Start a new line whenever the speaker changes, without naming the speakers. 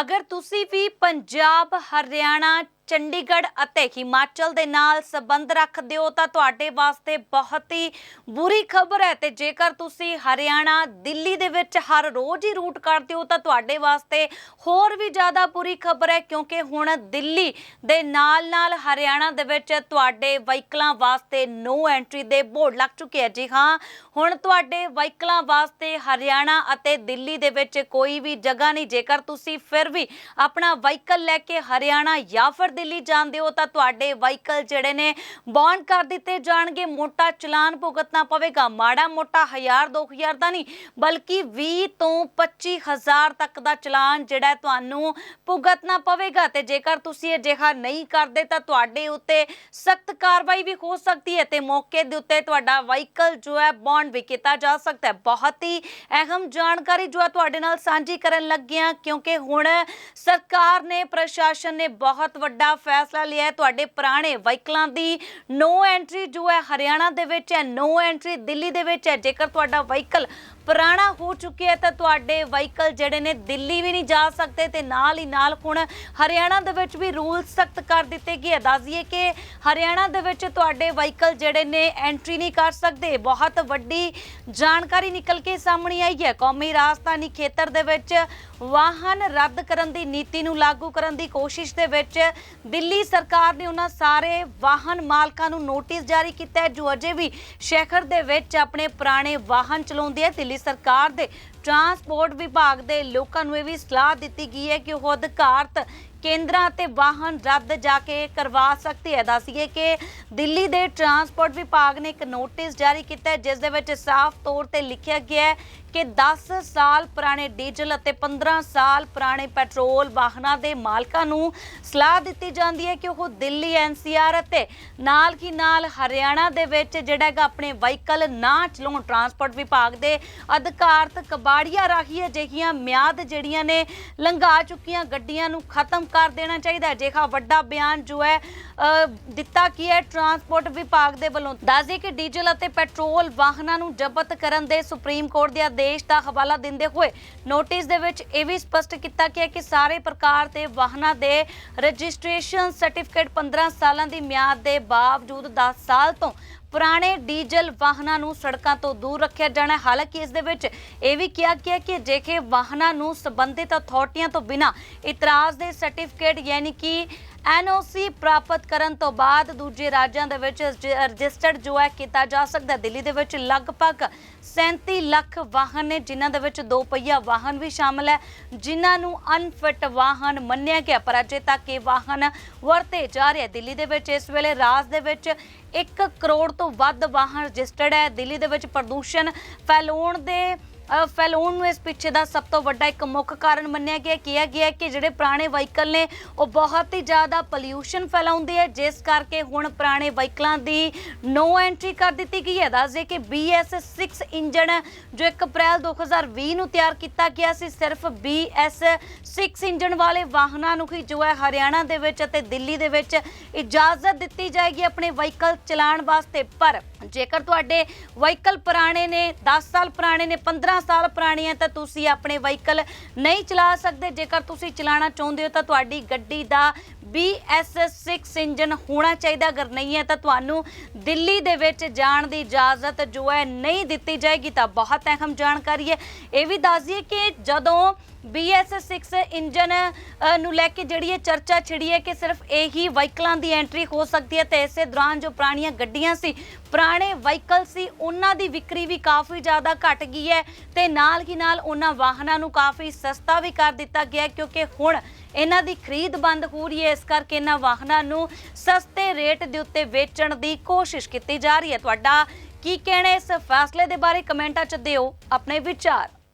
ਅਗਰ ਤੁਸੀਂ ਵੀ ਪੰਜਾਬ ਹਰਿਆਣਾ ਚੰਡੀਗੜ੍ਹ ਅਤੇ ਹਿਮਾਚਲ ਦੇ ਨਾਲ ਸੰਬੰਧ ਰੱਖਦੇ ਹੋ ਤਾਂ ਤੁਹਾਡੇ ਵਾਸਤੇ ਬਹੁਤ ਹੀ ਬੁਰੀ ਖਬਰ ਹੈ ਤੇ ਜੇਕਰ ਤੁਸੀਂ ਹਰਿਆਣਾ, ਦਿੱਲੀ ਦੇ ਵਿੱਚ ਹਰ ਰੋਜ਼ ਹੀ ਰੂਟ ਕਰਦੇ ਹੋ ਤਾਂ ਤੁਹਾਡੇ ਵਾਸਤੇ ਹੋਰ ਵੀ ਜ਼ਿਆਦਾ ਬੁਰੀ ਖਬਰ ਹੈ ਕਿਉਂਕਿ ਹੁਣ ਦਿੱਲੀ ਦੇ ਨਾਲ-ਨਾਲ ਹਰਿਆਣਾ ਦੇ ਵਿੱਚ ਤੁਹਾਡੇ ਵਹੀਕਲਾਂ ਵਾਸਤੇ ਨੋ ਐਂਟਰੀ ਦੇ ਬੋਰਡ ਲੱਗ ਚੁੱਕੇ ਹੈ ਜੀ ਹਾਂ, ਹੁਣ ਤੁਹਾਡੇ ਵਹੀਕਲਾਂ ਵਾਸਤੇ ਹਰਿਆਣਾ ਅਤੇ ਦਿੱਲੀ ਦੇ ਵਿੱਚ ਕੋਈ ਵੀ ਜਗ੍ਹਾ ਨਹੀਂ। ਜੇਕਰ ਤੁਸੀਂ ਫਿਰ ਵੀ ਆਪਣਾ ਵਹੀਕਲ ਲੈ ਕੇ ਹਰਿਆਣਾ ਜਾਂ ਫਿਰ ਦਿੱਲੀ ਜਾਂਦੇ ਹੋ ਤਾਂ ਤੁਹਾਡੇ ਵਹੀਕਲ ਜਿਹੜੇ ਨੇ ਬੌਂਡ ਕਰ ਦਿੱਤੇ ਜਾਣਗੇ। ਮੋਟਾ ਚਲਾਨ ਭੁਗਤਣਾ ਪਵੇਗਾ। ਮਾੜਾ ਮੋਟਾ 1000 2000 ਦਾ ਨਹੀਂ, ਬਲਕਿ 20 ਤੋਂ 25000 ਤੱਕ ਦਾ ਚਲਾਨ ਜਿਹੜਾ ਤੁਹਾਨੂੰ ਭੁਗਤਣਾ ਪਵੇਗਾ। ਤੇ ਜੇਕਰ ਤੁਸੀਂ ਅਜਿਹਾ ਨਹੀਂ ਕਰਦੇ ਤਾਂ ਤੁਹਾਡੇ ਉੱਤੇ ਸਖਤ ਕਾਰਵਾਈ ਵੀ ਹੋ ਸਕਦੀ ਹੈ ਤੇ ਮੌਕੇ ਦੇ ਉੱਤੇ ਤੁਹਾਡਾ ਵਹੀਕਲ ਜੋ ਹੈ ਬੌਂਡ ਵੀ ਕੀਤਾ ਜਾ ਸਕਦਾ ਹੈ। ਬਹੁਤ ਹੀ ਅਹਿਮ ਜਾਣਕਾਰੀ ਜੋ ਹੈ ਤੁਹਾਡੇ ਨਾਲ ਸਾਂਝੀ ਕਰਨ ਲੱਗੇ ਹਾਂ, ਕਿਉਂਕਿ ਹੁਣ ਸਰਕਾਰ ਨੇ, ਪ੍ਰਸ਼ਾਸਨ ਨੇ ਬਹੁਤ ਵੱਡਾ ਫੈਸਲਾ ਲਿਆ ਹੈ। ਤੁਹਾਡੇ ਪੁਰਾਣੇ ਵਹੀਕਲਾਂ ਦੀ ਨੋ ਐਂਟਰੀ ਜੋ ਹੈ ਹਰਿਆਣਾ ਦੇ ਵਿੱਚ ਹੈ, ਨੋ ਐਂਟਰੀ ਦਿੱਲੀ ਦੇ ਵਿੱਚ ਹੈ। ਜੇਕਰ ਤੁਹਾਡਾ ਵਹੀਕਲ ਪੁਰਾਣਾ ਹੋ ਚੁੱਕਿਆ ਤਾਂ ਤੁਹਾਡੇ ਵਹੀਕਲ ਜਿਹੜੇ ਨੇ ਦਿੱਲੀ ਵੀ ਨਹੀਂ ਜਾ ਸਕਦੇ ਤੇ ਨਾਲ ਹੀ ਨਾਲ ਹੁਣ ਹਰਿਆਣਾ ਦੇ ਵਿੱਚ ਵੀ ਰੂਲ ਸਖਤ ਕਰ ਦਿੱਤੇ ਗਏ ਹੈ। ਦੱਸ ਦਈਏ ਕਿ ਹਰਿਆਣਾ ਦੇ ਵਿੱਚ ਤੁਹਾਡੇ ਵਹੀਕਲ ਜਿਹੜੇ ਨੇ ਐਂਟਰੀ ਨਹੀਂ ਕਰ ਸਕਦੇ। ਬਹੁਤ ਵੱਡੀ ਜਾਣਕਾਰੀ ਨਿਕਲ ਕੇ ਸਾਹਮਣੇ ਆਈ ਹੈ। ਕੌਮੀ ਰਾਜਧਾਨੀ ਖੇਤਰ ਦੇ ਵਿੱਚ ਵਾਹਨ ਰੱਦ ਕਰਨ ਦੀ ਨੀਤੀ ਨੂੰ ਲਾਗੂ ਕਰਨ ਦੀ ਕੋਸ਼ਿਸ਼ ਦੇ ਵਿੱਚ ਦਿੱਲੀ ਸਰਕਾਰ ਨੇ ਉਹਨਾਂ ਸਾਰੇ ਵਾਹਨ ਮਾਲਕਾਂ ਨੂੰ ਨੋਟਿਸ ਜਾਰੀ ਕੀਤਾ ਹੈ, ਜੋ ਅਜੇ ਵੀ ਸ਼ਹਿਰ ਦੇ ਵਿੱਚ ਆਪਣੇ ਪੁਰਾਣੇ ਵਾਹਨ ਚਲਾਉਂਦੇ ਆ। ਦਿੱਲੀ ਸਰਕਾਰ ਦੇ ਟਰਾਂਸਪੋਰਟ ਵਿਭਾਗ ਦੇ ਲੋਕਾਂ ਨੂੰ ਇਹ ਵੀ ਸਲਾਹ ਦਿੱਤੀ ਗਈ ਹੈ ਕਿ ਉਹ ਅਧਿਕਾਰਤ ਕੇਂਦਰਾਂ ਤੇ ਵਾਹਨ ਰੱਦ ਜਾ ਕੇ ਕਰਵਾ ਸਕਦੇ ਹੈ। ਦੱਸੀਏ ਕਿ ਦਿੱਲੀ ਦੇ ਟਰਾਂਸਪੋਰਟ ਵਿਭਾਗ ਨੇ ਇੱਕ ਨੋਟਿਸ ਜਾਰੀ ਕੀਤਾ ਹੈ, ਜਿਸ ਦੇ ਵਿੱਚ ਸਾਫ਼ ਤੌਰ ਤੇ ਲਿਖਿਆ ਗਿਆ ਹੈ ਕਿ 10 ਸਾਲ ਪੁਰਾਣੇ ਡੀਜ਼ਲ ਅਤੇ 15 ਸਾਲ ਪੁਰਾਣੇ ਪੈਟਰੋਲ ਵਾਹਨਾਂ ਦੇ ਮਾਲਕਾਂ ਨੂੰ ਸਲਾਹ ਦਿੱਤੀ ਜਾਂਦੀ ਹੈ ਕਿ ਉਹ ਦਿੱਲੀ ਐਨਸੀਆਰ ਅਤੇ ਨਾਲ ਹੀ ਨਾਲ ਹਰਿਆਣਾ ਦੇ ਵਿੱਚ ਜਿਹੜਾ ਹੈਗਾ ਆਪਣੇ ਵਹੀਕਲ ਨਾ ਚਲਾਉਣ ਟਰਾਂਸਪੋਰਟ ਵਿਭਾਗ ਦੇ ਅਧਿਕਾਰਤ ਕਬਾੜੀਆਂ ਰਾਹੀਂ ਅਜਿਹੀਆਂ ਮਿਆਦ ਜਿਹੜੀਆਂ ਨੇ ਲੰਘਾ ਚੁੱਕੀਆਂ, ਗੱਡੀਆਂ ਨੂੰ ਖਤਮ ਕਰ ਦੇਣਾ ਚਾਹੀਦਾ ਹੈ। ਅਜਿਹਾ ਵੱਡਾ ਬਿਆਨ ਜੋ ਹੈ ਦਿੱਤਾ ਕੀ ਹੈ, ਟਰਾਂਸਪੋਰਟ ਵਿਭਾਗ ਦੇ ਵੱਲੋਂ ਦੱਸਦੇ ਕਿ ਡੀਜ਼ਲ ਅਤੇ ਪੈਟਰੋਲ ਵਾਹਨਾਂ ਨੂੰ ਜ਼ਬਤ ਕਰਨ ਦੇ ਸੁਪਰੀਮ ਕੋਰਟ ਦੇ ਆਦੇਸ਼ ਦਾ ਹਵਾਲਾ ਦਿੰਦੇ ਹੋਏ ਨੋਟਿਸ ਦੇ ਵਿੱਚ ਇਹ ਵੀ ਸਪਸ਼ਟ ਕੀਤਾ ਗਿਆ ਕਿ ਸਾਰੇ ਪ੍ਰਕਾਰ ਦੇ ਵਾਹਨਾਂ ਦੇ ਰਜਿਸਟ੍ਰੇਸ਼ਨ ਸਰਟੀਫਿਕੇਟ 15 ਸਾਲਾਂ ਦੀ ਮਿਆਦ ਦੇ ਬਾਵਜੂਦ 10 ਸਾਲ ਤੋਂ ਪੁਰਾਣੇ ਡੀਜ਼ਲ ਵਾਹਨਾਂ ਨੂੰ ਸੜਕਾਂ ਤੋਂ ਦੂਰ ਰੱਖਿਆ ਜਾਣਾ ਹੈ। ਹਾਲਾਂਕਿ ਇਸ ਦੇ ਵਿੱਚ ਇਹ ਵੀ ਕਿਹਾ ਗਿਆ ਕਿ ਜੇਕਰ ਵਾਹਨਾਂ ਨੂੰ ਸੰਬੰਧਿਤ ਅਥਾਰਟੀਆਂ ਤੋਂ ਬਿਨਾ ਇਤਰਾਜ਼ ਦੇ ਸਰਟੀਫਿਕੇਟ ਯਾਨੀ ਕਿ ਐਨਓਸੀ ਪ੍ਰਾਪਤ ਕਰਨ ਤੋਂ ਬਾਅਦ ਦੂਜੇ ਰਾਜਾਂ ਦੇ ਵਿੱਚ ਰਜਿਸਟਰਡ ਜੋ ਹੈ ਕੀਤਾ ਜਾ ਸਕਦਾ ਦਿੱਲੀ ਦੇ ਵਿੱਚ ਲਗਭਗ 37 ਲੱਖ ਵਾਹਨ ਨੇ, ਜਿਨ੍ਹਾਂ ਦੇ ਵਿੱਚ ਦੋ ਪਹੀਆ ਵਾਹਨ ਵੀ ਸ਼ਾਮਲ ਹੈ, ਜਿਨ੍ਹਾਂ ਨੂੰ ਅਨਫਿਟ ਵਾਹਨ ਮੰਨਿਆ ਗਿਆ। ਪਰ ਅਜੇ ਤੱਕ ਇਹ ਵਾਹਨ ਵਰਤੇ ਜਾ ਰਹੇ ਦਿੱਲੀ ਦੇ ਵਿੱਚ ਇਸ ਵੇਲੇ ਰਾਜ ਦੇ ਵਿੱਚ 1 ਕਰੋੜ ਤੋਂ ਵੱਧ ਵਾਹਨ ਰਜਿਸਟਰਡ ਹੈ। ਦਿੱਲੀ ਦੇ ਵਿੱਚ ਪ੍ਰਦੂਸ਼ਣ ਫੈਲਾਉਣ ਦੇ ਅ, ਫੈਲਾਉਣ ਨੂੰ ਇਸ ਪਿੱਛੇ ਦਾ ਸਭ ਤੋਂ ਵੱਡਾ ਇੱਕ ਮੁੱਖ ਕਾਰਨ ਮੰਨਿਆ ਗਿਆ ਕਿਹਾ ਗਿਆ ਕਿ ਜਿਹੜੇ ਪੁਰਾਣੇ ਵਹੀਕਲ ਨੇ ਉਹ ਬਹੁਤ ਹੀ ਜ਼ਿਆਦਾ ਪੋਲਿਊਸ਼ਨ ਫੈਲਾਉਂਦੇ ਹੈ ਜਿਸ ਕਰਕੇ ਹੁਣ ਪੁਰਾਣੇ ਵਹੀਕਲਾਂ ਦੀ ਨੋ ਐਂਟਰੀ ਕਰ ਦਿੱਤੀ ਗਈ ਹੈ। ਦੱਸ ਦੇ ਕਿ BS6 ਇੰਜਣ ਜੋ 1 ਅਪ੍ਰੈਲ 2020 ਨੂੰ ਤਿਆਰ ਕੀਤਾ ਗਿਆ ਸੀ ਸਿਰਫ BS6 ਇੰਜਣ ਵਾਲੇ ਵਾਹਨਾਂ ਨੂੰ ਹੀ ਜੋ ਹੈ ਹਰਿਆਣਾ ਦੇ ਵਿੱਚ ਅਤੇ ਦਿੱਲੀ ਦੇ ਵਿੱਚ ਇਜਾਜ਼ਤ ਦਿੱਤੀ ਜਾਏਗੀ ਆਪਣੇ ਵਹੀਕਲ ਚਲਾਉਣ ਵਾਸਤੇ। ਪਰ ਜੇਕਰ ਤੁਹਾਡੇ ਵਹੀਕਲ ਪੁਰਾਣੇ ਨੇ 10 ਸਾਲ ਪੁਰਾਣੇ ਨੇ 15 ਸਾਲ ਪੁਰਾਣੀ ਹੈ ਤਾਂ ਤੁਸੀਂ ਆਪਣੇ ਵਹੀਕਲ ਨਹੀਂ ਚਲਾ ਸਕਦੇ। ਜੇਕਰ ਤੁਸੀਂ ਚਲਾਉਣਾ ਚਾਹੁੰਦੇ ਹੋ ਤਾਂ ਤੁਹਾਡੀ ਗੱਡੀ ਦਾ BS6 ਇੰਜਨ ਹੋਣਾ ਚਾਹੀਦਾ। ਅਗਰ ਨਹੀਂ ਹੈ ਤਾਂ ਤੁਹਾਨੂੰ ਦਿੱਲੀ ਦੇ ਵਿੱਚ ਜਾਣ ਦੀ ਇਜਾਜ਼ਤ ਜੋ ਹੈ ਨਹੀਂ ਦਿੱਤੀ ਜਾਏਗੀ ਤਾਂ ਬਹੁਤ ਅਹਿਮ ਜਾਣਕਾਰੀ ਹੈ। ਇਹ ਵੀ ਦੱਸ ਦਈਏ ਕਿ ਜਦੋਂ BS6 ਇੰਜਨ ਨੂੰ ਲੈ ਕੇ ਜਿਹੜੀ ਇਹ ਚਰਚਾ ਛਿੜੀ ਹੈ ਕਿ ਸਿਰਫ ਇਹੀ ਵਹੀਕਲਾਂ ਦੀ ਐਂਟਰੀ ਹੋ ਸਕਦੀ ਹੈ ਤੇ ਇਸੇ ਦੌਰਾਨ ਜੋ ਪੁਰਾਣੀਆਂ ਗੱਡੀਆਂ ਸੀ, ਪੁਰਾਣੇ ਵਹੀਕਲ ਸੀ, ਉਹਨਾਂ ਦੀ ਵਿਕਰੀ ਵੀ ਕਾਫੀ ਜ਼ਿਆਦਾ ਘਟ ਗਈ ਹੈ। ਤੇ ਨਾਲ ਹੀ ਨਾਲ ਉਹਨਾਂ ਵਾਹਨਾਂ ਨੂੰ ਕਾਫੀ ਸਸਤਾ ਵੀ ਕਰ ਦਿੱਤਾ ਗਿਆ ਕਿਉਂਕਿ ਹੁਣ ਇਹਨਾਂ ਦੀ ਖਰੀਦ ਬੰਦ ਹੋ ਰਹੀ ਹੈ। ਇਸ ਕਰਕੇ ਇਹਨਾਂ ਵਾਹਨਾਂ ਨੂੰ ਸਸਤੇ ਰੇਟ ਦੇ ਉੱਤੇ ਵੇਚਣ ਦੀ ਕੋਸ਼ਿਸ਼ ਕੀਤੀ ਜਾ ਰਹੀ ਹੈ। ਤੁਹਾਡਾ ਕੀ ਕਹਿਣਾ ਇਸ ਫੈਸਲੇ ਦੇ ਬਾਰੇ? ਕਮੈਂਟਾਂ 'ਚ ਦਿਓ ਆਪਣੇ ਵਿਚਾਰ।